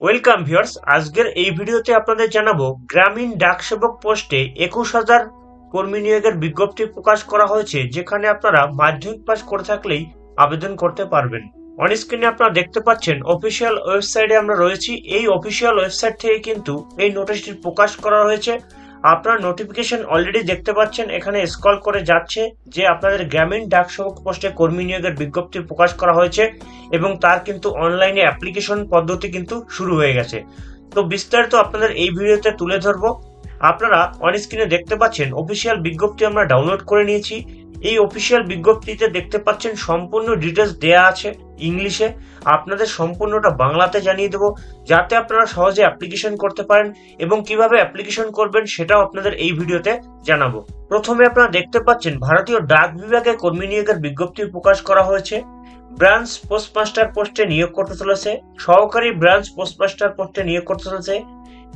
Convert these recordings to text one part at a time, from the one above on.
Welcome viewers আজকের এই ভিডিওতে আপনাদের জানাব, গ্রামীণ ডাকসেবক পোস্টে একুশ হাজার কর্মী নিয়োগের বিজ্ঞপ্তি প্রকাশ করা হয়েছে, যেখানে আপনারা মাধ্যমিক পাস করে থাকলেই আবেদন করতে পারবেন। অন স্ক্রিনে আপনারা দেখতে পাচ্ছেন অফিসিয়াল ওয়েবসাইটে আমরা রয়েছি। এই অফিসিয়াল ওয়েবসাইট থেকে কিন্তু এই নোটিশটি প্রকাশ করা হয়েছে। আপনার নোটিফিকেশন অলরেডি দেখতে পাচ্ছেন, এখানে স্ক্রল করে যাচ্ছে যে আপনাদের গ্রামীণ ডাকসেবক পোস্টে কর্মী নিয়োগের বিজ্ঞপ্তি প্রকাশ করা হয়েছে এবং তার কিন্তু অনলাইনে অ্যাপ্লিকেশন পদ্ধতি কিন্তু শুরু হয়ে গেছে। তো বিস্তারিত আপনাদের এই ভিডিওতে তুলে ধরবো। আপনারা অন স্ক্রিনে দেখতে পাচ্ছেন অফিসিয়াল বিজ্ঞপ্তি আমরা ডাউনলোড করে নিয়েছি। এই অফিসিয়াল বিজ্ঞপ্তিতে দেখতে পাচ্ছেন, সম্পূর্ণ ডিটেলস দেয়া আছে। ইংলিশে আপনাদের সম্পূর্ণটা বাংলাতে জানিয়ে দেবো, যাতে আপনারা সহজে অ্যাপ্লিকেশন করতে পারেন এবং কীভাবে অ্যাপ্লিকেশন করবেন সেটাও আপনাদের এই ভিডিওতে জানাব। প্রথমে আপনারা দেখতে পাচ্ছেন, ভারতীয় ডাক বিভাগে কর্মী নিয়োগের বিজ্ঞপ্তি প্রকাশ করা হয়েছে। ব্রাঞ্চ পোস্টমাস্টার পোস্টে নিয়োগ করতে চলেছে, সহকারী ব্রাঞ্চ পোস্টমাস্টার পোস্টে নিয়োগ করতে চলেছে,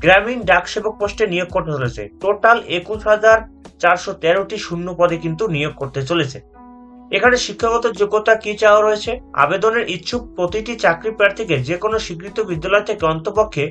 গ্রামীণ ডাকসেবক পোস্টে নিয়োগ করতে চলেছে। টোটাল একুশ হাজার চারশো তেরোটি শূন্য পদে কিন্তু নিয়োগ করতে চলেছে। এখানে শিক্ষাগত যোগ্যতা কি চাওয়া রয়েছে? আবেদনের ইচ্ছুক প্রতিটি চাকরি প্রার্থীকে যে কোনো স্বীকৃত বিদ্যালয় থেকে অন্তপক্ষে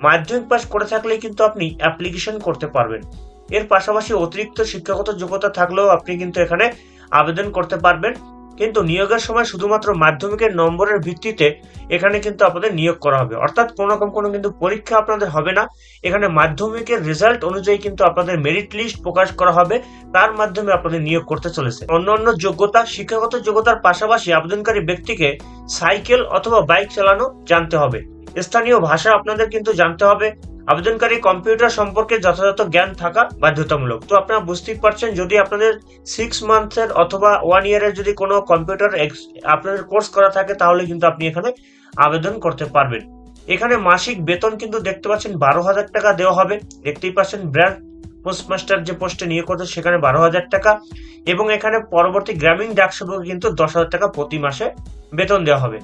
মাধ্যমিক পাস করে থাকলে কিন্তু আপনি অ্যাপ্লিকেশন করতে পারবেন। এর পাশাপাশি অতিরিক্ত শিক্ষাগত যোগ্যতা থাকলেও আপনি কিন্তু এখানে আবেদন করতে পারবেন। কিন্তু নিয়োগের সময় শুধুমাত্র মাধ্যমিকের নম্বরের ভিত্তিতে এখানে কিন্তু আপনাদের নিয়োগ করা হবে। অর্থাৎ কোনো রকম কোনো কিন্তু পরীক্ষা আপনাদের হবে না। এখানে মাধ্যমিকের রেজাল্ট অনুযায়ী কিন্তু আপনাদের মেরিট লিস্ট প্রকাশ করা হবে। তার মাধ্যমে আপনাদের নিয়োগ করতে চলেছে। অন্য অন্য যোগ্যতা, শিক্ষাগত যোগ্যতার পাশাপাশি আবেদনকারী ব্যক্তিকে সাইকেল অথবা বাইক চালানো জানতে হবে। স্থানীয় ভাষা আপনাদের কিন্তু জানতে হবে। আবেদনকারী কম্পিউটার সম্পর্কে যথাযথ জ্ঞান থাকা বাধ্যতামূলক। তো আপনারা বুঝতেই পারছেন, যদি আপনাদের সিক্স মান্থের অথবা ওয়ান ইয়ারের যদি কোনো কম্পিউটার আপনাদের কোর্স করা থাকে, তাহলে কিন্তু আপনি এখানে আবেদন করতে পারবেন। এখানে মাসিক বেতন কিন্তু দেখতে পাচ্ছেন বারো হাজার টাকা দেওয়া হবে। দেখতেই পাচ্ছেন ব্র্যান্ড পোস্টমাস্টার যে পোস্টে নিয়োগ করতে সেখানে বারো হাজার টাকা। এবং এখানে পরবর্তী গ্রামীণ ডাক ডাকসেবকে কিন্তু দশ হাজার টাকা প্রতি মাসে বেতন দেওয়া হবে।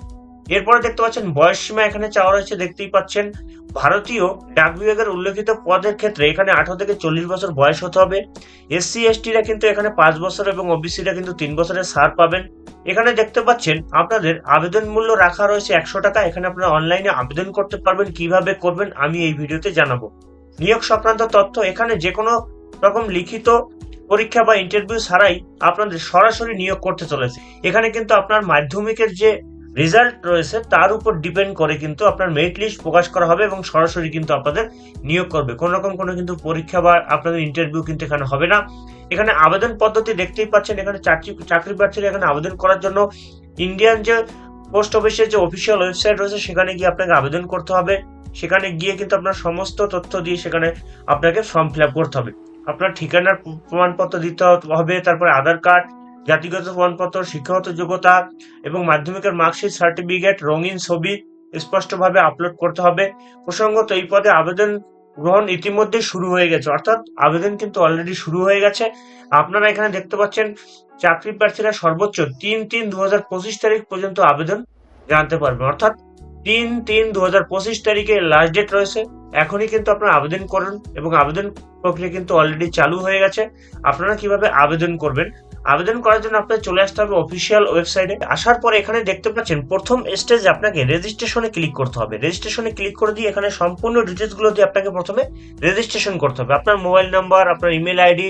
এরপরে দেখতে পাচ্ছেন বয়স সীমা এখানে চাওয়া রয়েছে, দেখতেই পাচ্ছেন। ভারতীয় ডাক বিভাগের উল্লেখিত পদের ক্ষেত্রে এখানে আঠারো থেকে চল্লিশ বছর বয়স হতে হবে। এসসি, এসটিরা কিন্তু এখানে পাঁচ বছর এবং ওবিসিরা কিন্তু তিন বছরের ছাড় পাবেন। এখানে দেখতে পাচ্ছেন আপনাদের আবেদন মূল্য রাখা রয়েছে একশো টাকা। এখানে আপনারা অনলাইনে আবেদন করতে পারবেন, কীভাবে করবেন আমি এই ভিডিওতে জানাব। নিয়োগ সংক্রান্ত তথ্য, এখানে যে কোনো রকম লিখিত পরীক্ষা বা ইন্টারভিউ ছাড়াই আপনাদের সরাসরি নিয়োগ করতে চলেছে। এখানে কিন্তু আপনার মাধ্যমিকের যে রেজাল্ট রয়েছে, তার উপর ডিপেন্ড করে কিন্তু আপনার মেরিট লিস্ট প্রকাশ করা হবে এবং সরাসরি কিন্তু আপনাদের নিয়োগ করবে। কোনো রকম কোনো কিন্তু পরীক্ষা বা আপনাদের ইন্টারভিউ কিন্তু এখানে হবে না। এখানে আবেদন পদ্ধতি দেখতেই পাচ্ছেন, এখানে চাকরি চাকরি প্রার্থীরা এখানে আবেদন করার জন্য ইন্ডিয়ান যে পোস্ট অফিসের যে অফিসিয়াল ওয়েবসাইট রয়েছে, সেখানে গিয়ে আপনাকে আবেদন করতে হবে। সেখানে গিয়ে কিন্তু আপনার সমস্ত তথ্য দিয়ে সেখানে আপনাকে ফর্ম ফিল আপ করতে হবে। আপনার ঠিকানার প্রমাণপত্র দিতে হবে, তারপরে আধার কার্ড জাতিগত প্রমাণপত্র, শিক্ষাগত যোগ্যতা এবং মাধ্যমিকের মার্কশিট, সার্টিফিকেট, রঙিন ছবি স্পষ্টভাবে আপলোড করতে হবে। প্রসঙ্গত, এই পদে আবেদন গ্রহণ ইতিমধ্যে শুরু হয়ে গেছে। অর্থাৎ আবেদন কিন্তু অলরেডি শুরু হয়ে গেছে। আপনারা এখানে দেখতে পাচ্ছেন, চাকরি প্রার্থীরা সর্বোচ্চ তিন তিন দু তারিখ পর্যন্ত আবেদন জানতে পারবেন অর্থাৎ তিন তিন দু তারিখে লাস্ট ডেট রয়েছে। এখনই কিন্তু আপনারা আবেদন করুন এবং আবেদন প্রক্রিয়া কিন্তু অলরেডি চালু হয়ে গেছে। আপনারা কীভাবে আবেদন করবেন আবেদন করার জন্য আপনাকে চলে আসতে হবে অফিসিয়াল ওয়েবসাইটে আসার পরে এখানে দেখতে পাচ্ছেন, প্রথম স্টেজে আপনাকে রেজিস্ট্রেশনে ক্লিক করতে হবে। রেজিস্ট্রেশনে ক্লিক করে দিয়ে এখানে সম্পূর্ণ ডিটেলসগুলো দিয়ে আপনাকে প্রথমে রেজিস্ট্রেশন করতে হবে। আপনার মোবাইল নাম্বার আপনার ইমেল আইডি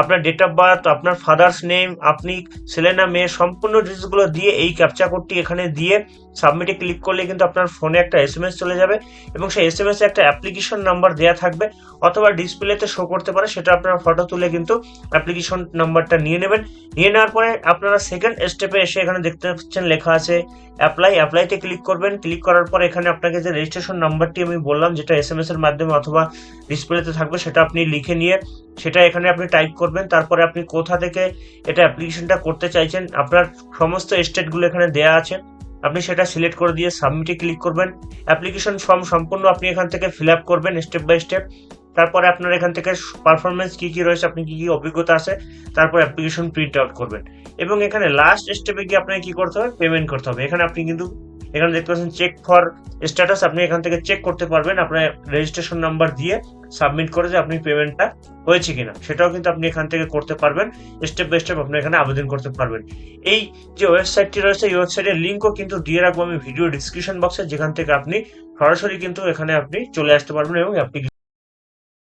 আপনার ডেট অফ বার্থ আপনার ফাদার্স নেম আপনি ছেলে না মেয়ে, সম্পূর্ণ ডিটেলসগুলো দিয়ে এই ক্যাপচা কোডটি এখানে দিয়ে সাবমিটে ক্লিক করলে কিন্তু আপনার ফোনে একটা এস চলে যাবে এবং সেই এস এম এস একটা অ্যাপ্লিকেশন নাম্বার দেওয়া থাকবে অথবা ডিসপ্লেতে শো করতে পারে, সেটা আপনারা ফটো তুলে কিন্তু অ্যাপ্লিকেশন নাম্বারটা নিয়ে নেবেন। নিয়ে নেওয়ার পরে আপনারা সেকেন্ড স্টেপে এসে এখানে দেখতে পাচ্ছেন লেখা আছে অ্যাপ্লাই অ্যাপ্লাইতে ক্লিক করবেন। ক্লিক করার পর এখানে আপনাকে যে রেজিস্ট্রেশন নাম্বারটি আমি বললাম, যেটা এস এম এস এর মাধ্যমে অথবা ডিসপ্লেতে থাকবে, সেটা আপনি লিখে নিয়ে সেটা এখানে আপনি টাইপ করবেন। তারপরে আপনি কোথা থেকে এটা অ্যাপ্লিকেশনটা করতে চাইছেন, আপনার সমস্ত স্টেটগুলো এখানে দেওয়া আছে। আপনি সেটা সিলেক্ট করে দিয়ে সাবমিটে ক্লিক করবেন। অ্যাপ্লিকেশন ফর্ম সম্পূর্ণ আপনি এখান থেকে ফিল আপ করবেন স্টেপ বাই স্টেপ তারপরে আপনার এখান থেকে পারফরমেন্স কি কি রয়েছে, আপনি কি কি অভিজ্ঞতা আছে, তারপর অ্যাপ্লিকেশন প্রিন্ট আউট করবেন। এবং এখানে লাস্ট স্টেপে গিয়ে আপনাকে কি করতে হবে? পেমেন্ট করতে হবে। এখানে আপনি কিন্তু, এখানে দেখতে পাচ্ছেন চেক ফর স্ট্যাটাস আপনি এখান থেকে চেক করতে পারবেন আপনার রেজিস্ট্রেশন নাম্বার দিয়ে সাবমিট করে যে আপনি পেমেন্টটা হয়েছে কিনা। সেটাও কিন্তু আপনি এখান থেকে করতে পারবেন। স্টেপ বাই স্টেপ আপনি এখানে আবেদন করতে পারবেন। এই যে ওয়েবসাইটটি রয়েছে, এই ওয়েবসাইটের লিঙ্কও কিন্তু দিয়ে রাখব আমি ভিডিও ডিসক্রিপশন বক্সে যেখান থেকে আপনি সরাসরি কিন্তু এখানে আপনি চলে আসতে পারবেন এবং অ্যাপ্লিকেশন